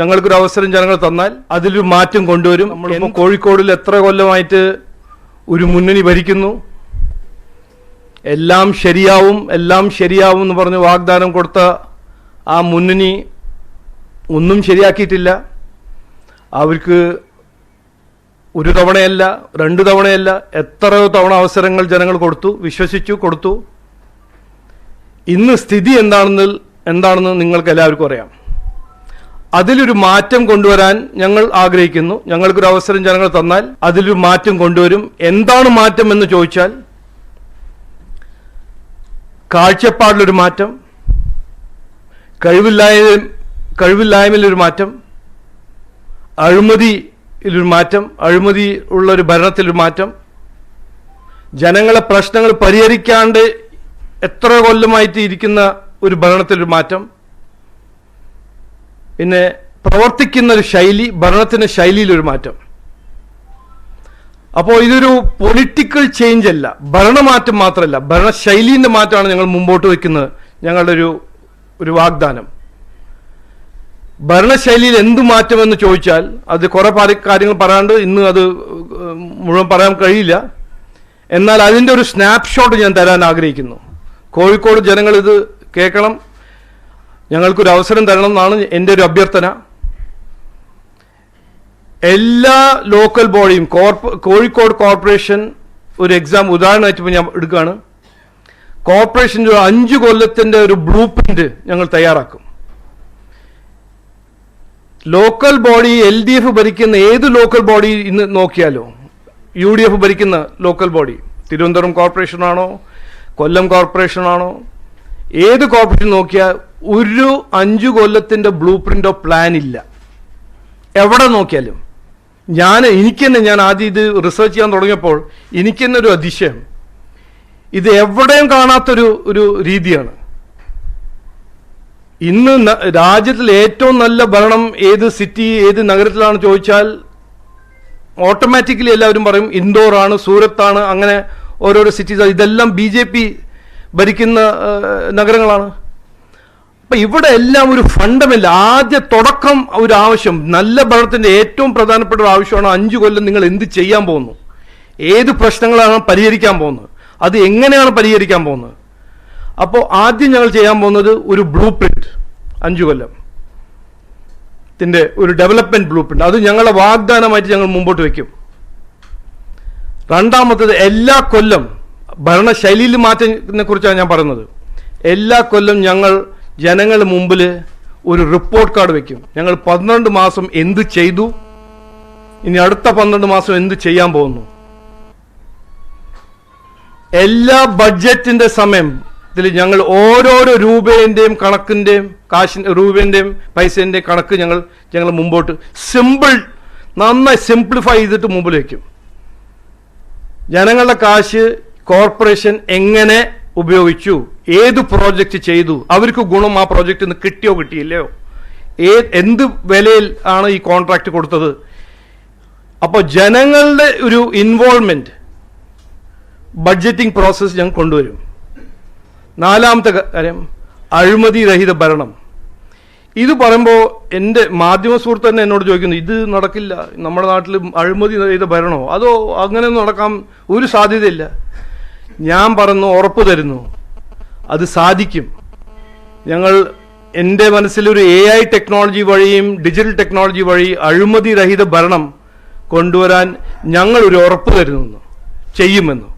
ഞങ്ങൾക്കൊരു അവസരം ജനങ്ങൾ തന്നാൽ അതിലൊരു മാറ്റം കൊണ്ടുവരും. നമ്മളിപ്പോൾ കോഴിക്കോടിൽ എത്ര കൊല്ലമായിട്ട് ഒരു മുന്നണി ഭരിക്കുന്നു? എല്ലാം ശരിയാവും എല്ലാം ശരിയാവും എന്ന് പറഞ്ഞ് വാഗ്ദാനം കൊടുത്ത ആ മുന്നണി ഒന്നും ശരിയാക്കിയിട്ടില്ല. അവർക്ക് ഒരു തവണയല്ല രണ്ട് തവണയല്ല എത്രയോ തവണ അവസരങ്ങൾ ജനങ്ങൾ കൊടുത്തു വിശ്വസിച്ചു കൊടുത്തു. ഇന്ന് സ്ഥിതി എന്താണെന്ന് എന്താണെന്ന് നിങ്ങൾക്ക് എല്ലാവർക്കും അറിയാം. അതിലൊരു മാറ്റം കൊണ്ടുവരാൻ ഞങ്ങൾ ആഗ്രഹിക്കുന്നു. ഞങ്ങൾക്കൊരു അവസരം ജനങ്ങൾ തന്നാൽ അതിലൊരു മാറ്റം കൊണ്ടുവരും. എന്താണ് മാറ്റം എന്ന് ചോദിച്ചാൽ കാഴ്ചപ്പാടിലൊരു മാറ്റം കഴിവില്ലായ്മ കഴിവില്ലായ്മയിലൊരു മാറ്റം അഴിമതിയിലൊരു മാറ്റം അഴിമതി ഉള്ള ഒരു ഭരണത്തിലൊരു മാറ്റം. ജനങ്ങളെ പ്രശ്നങ്ങൾ പരിഹരിക്കാണ്ട് എത്ര കൊല്ലമായിട്ട് ഇരിക്കുന്ന ഒരു ഭരണത്തിലൊരു മാറ്റം. പിന്നെ പ്രവർത്തിക്കുന്ന ഒരു ശൈലി ഭരണത്തിന്റെ ശൈലിയിലൊരു മാറ്റം. അപ്പോൾ ഇതൊരു പൊളിറ്റിക്കൽ ചേഞ്ച് അല്ല ഭരണമാറ്റം മാത്രമല്ല ഭരണശൈലീന്റെ മാറ്റമാണ് ഞങ്ങൾ മുമ്പോട്ട് വയ്ക്കുന്നത് ഞങ്ങളുടെ ഒരു ഒരു വാഗ്ദാനം. ഭരണശൈലിയിൽ എന്ത് മാറ്റമെന്ന് ചോദിച്ചാൽ അത് കുറെ കാര്യങ്ങൾ പറയാണ്ട് ഇന്ന് അത് മുഴുവൻ പറയാൻ കഴിയില്ല. എന്നാൽ അതിന്റെ ഒരു സ്നാപ്ഷോട്ട് ഞാൻ തരാൻ ആഗ്രഹിക്കുന്നു. കോഴിക്കോട് ജനങ്ങൾ ഇത് കേൾക്കണം. ഞങ്ങൾക്കൊരു അവസരം തരണം എന്നാണ് എന്റെ ഒരു അഭ്യർത്ഥന. എല്ലാ ലോക്കൽ ബോഡിയും കോഴിക്കോട് കോർപ്പറേഷൻ ഒരു എക്സാം ഉദാഹരണമായിട്ട് ഞാൻ എടുക്കുകയാണ്. കോർപ്പറേഷന്റെ ഒരു അഞ്ച് കൊല്ലത്തിന്റെ ഒരു ബ്ലൂ പ്രിന്റ് ഞങ്ങൾ തയ്യാറാക്കും. Local body L D F ഭരിക്കുന്ന ഏത് ലോക്കൽ ബോഡി ഇന്ന് നോക്കിയാലോ? യു ഡി എഫ് ഭരിക്കുന്ന ലോക്കൽ ബോഡി തിരുവനന്തപുരം കോർപ്പറേഷനാണോ കൊല്ലം കോർപ്പറേഷനാണോ ഏത് കോർപ്പറേഷൻ നോക്കിയാൽ ഒരു അഞ്ചു കൊല്ലത്തിന്റെ ബ്ലൂ പ്രിന്റോ പ്ലാൻ ഇല്ല. എവിടെ നോക്കിയാലും. ഞാൻ എനിക്ക് തന്നെ ഞാൻ ആദ്യം ഇത് റിസർച്ച് ചെയ്യാൻ തുടങ്ങിയപ്പോൾ എനിക്ക് തന്നെ ഒരു അതിശയം. ഇത് എവിടെയും കാണാത്തൊരു ഒരു രീതിയാണ്. ഇന്ന് രാജ്യത്തിൽ ഏറ്റവും നല്ല ഭരണം ഏത് സിറ്റി ഏത് നഗരത്തിലാണ് ചോദിച്ചാൽ ഓട്ടോമാറ്റിക്കലി എല്ലാവരും പറയും ഇൻഡോറാണ് ആണ് സൂറത്താണ് അങ്ങനെ ഓരോരോ സിറ്റീസ് ഇതെല്ലാം ബി ജെ പി ഭരിക്കുന്ന നഗരങ്ങളാണ്. അപ്പൊ ഇവിടെ എല്ലാം ഒരു ഫണ്ടമെന്റ് ആദ്യ തുടക്കം ഒരു ആവശ്യം. നല്ല ഭരണത്തിന്റെ ഏറ്റവും പ്രധാനപ്പെട്ട ഒരു ആവശ്യമാണ് അഞ്ചു കൊല്ലം നിങ്ങൾ എന്ത് ചെയ്യാൻ പോകുന്നു? ഏത് പ്രശ്നങ്ങളാണ് പരിഹരിക്കാൻ പോകുന്നത്? അത് എങ്ങനെയാണ് പരിഹരിക്കാൻ പോകുന്നത്? അപ്പോൾ ആദ്യം ഞങ്ങൾ ചെയ്യാൻ പോകുന്നത് ഒരു ബ്ലൂ പ്രിന്റ് അഞ്ചു കൊല്ലം. ത്തിന്റെ ഒരു ഡെവലപ്മെന്റ് ബ്ലൂ പ്രിന്റ് അത് ഞങ്ങളുടെ വാഗ്ദാനമായിട്ട് ഞങ്ങൾ മുമ്പോട്ട് വയ്ക്കും രണ്ടാമത്തത് എല്ലാ കൊല്ലം ഭരണശൈലിയിൽ മാറ്റത്തിനെ കുറിച്ചാണ് ഞാൻ പറയുന്നത്. എല്ലാ കൊല്ലം ഞങ്ങൾ ജനങ്ങളുടെ മുമ്പിൽ ഒരു റിപ്പോർട്ട് കാർഡ് വെക്കും. ഞങ്ങൾ പന്ത്രണ്ട് മാസം എന്ത് ചെയ്തു? ഇനി അടുത്ത പന്ത്രണ്ട് മാസം എന്ത് ചെയ്യാൻ പോകുന്നു? എല്ലാ ബഡ്ജറ്റിന്റെ സമയത്തിൽ ഞങ്ങൾ ഓരോരോ രൂപേന്റെയും കണക്കിന്റെയും കാശി രൂപേന്റെയും പൈസേന്റെയും കണക്ക് ഞങ്ങൾ ഞങ്ങൾ മുമ്പോട്ട് സിമ്പിൾ നന്നായി സിംപ്ലിഫൈ ചെയ്തിട്ട് മുമ്പിൽ വയ്ക്കും ജനങ്ങളുടെ കാശ് കോർപ്പറേഷൻ എങ്ങനെ ഉപയോഗിച്ചു? ഏത് പ്രോജക്റ്റ് ചെയ്തു? അവർക്ക് ഗുണം ആ പ്രോജക്റ്റ് നിന്ന് കിട്ടിയോ കിട്ടിയില്ലയോ? ഏ എന്ത് വിലയിൽ ആണ് ഈ കോൺട്രാക്ട് കൊടുത്തത്? അപ്പോൾ ജനങ്ങളുടെ ഒരു ഇൻവോൾവ്മെന്റ് ബഡ്ജറ്റിംഗ് പ്രോസസ്സ് ഞങ്ങൾ കൊണ്ടുവരും. നാലാമത്തെ കാര്യം അഴിമതി രഹിത ഭരണം. ഇത് പറയുമ്പോൾ എന്റെ മാധ്യമ സുഹൃത്ത് തന്നെ എന്നോട് ചോദിക്കുന്നു ഇത് നടക്കില്ല നമ്മുടെ നാട്ടിൽ അഴിമതി രഹിത ഭരണമോ അതോ അങ്ങനെ നടക്കാൻ ഒരു സാധ്യതയില്ല? ഞാൻ പറഞ്ഞു ഉറപ്പു തരുന്നു. അത് സാധിക്കും. ഞങ്ങൾ എന്റെ മനസ്സിലൊരു എ ഐ ടെക്നോളജി വഴിയും ഡിജിറ്റൽ ടെക്നോളജി വഴി അഴിമതി രഹിത ഭരണം കൊണ്ടുവരാൻ ഞങ്ങൾ ഒരു ഉറപ്പ് തരുന്നു. ചെയ്യുമെന്ന്.